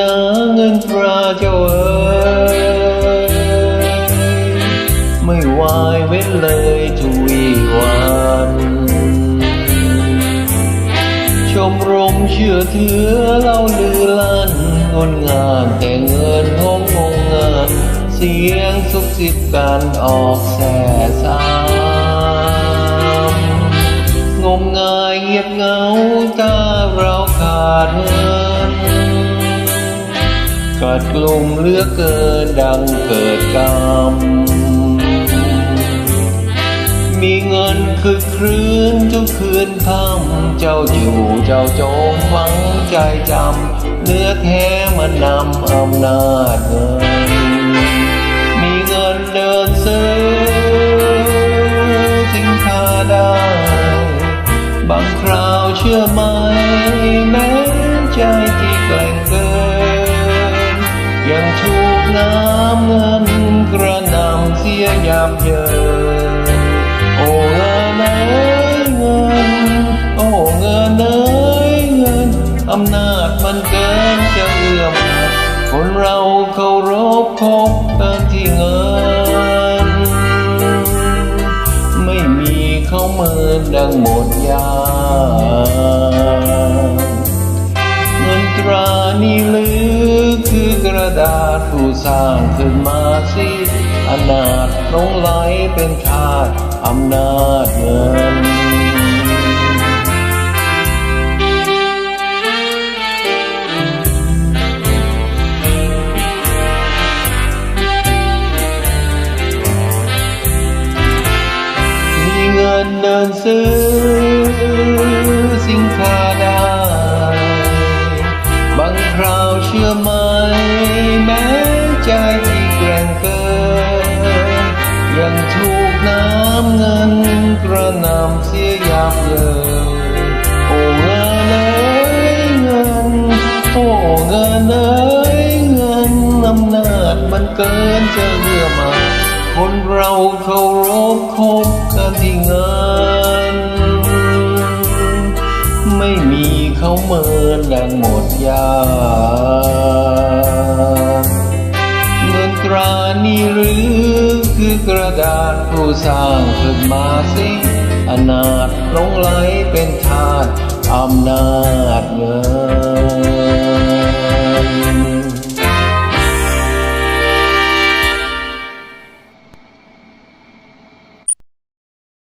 นตราเจ้าเอ๋ยไม่วายเว้นเลยทุวีวัน ชมรมเชื่อถือเล่าลือลั่นงดงานแต่เงินงงงงานเสียงสุกสิบการออกแส่สามงมงายเงียบเหงาถ้าเราขาดเขาดกลุ่มเลือเกินดังเกิดกรรม มีเงินคือครืนทุกคืนค่ำเจ้าอยู่เจ้าจงฟังใจจำเนื้อแท้มันนำอำนาจเงิน สียยับเยินโอ้เงินเอ้ยเงิน โอ้เงินเอ้ยเงิน อำนาจมันเกินจะเอื้อมคนเราเคารพคบกันที่เงิน ไม่มีเขาเมินดังหมดยาเงินตรานี่หรือคือกระดาษผู้สร้างขึ้นมาสิ อนาถลงไหลเป็นทาสอำนาจเงิน มีเงินเดินซื้อสิ่งค้าได้ บางคราวเชื่อไหมแม้ใจำเงินกระนำเสียยับเยินโอ้เงินเอ้ยเงินโอ้เงินเอ้ยเงินอำนาจมันเกินจะเอื้อมา คนเราเคารพคบกันที่เงิน ไม่มีเขาเมินดังหมดยาเงินตรานี่หรือ กระดาษผู้สร้างขึ้นมาสิอนาถลงไหลเป็นทาสอำนาจเงิน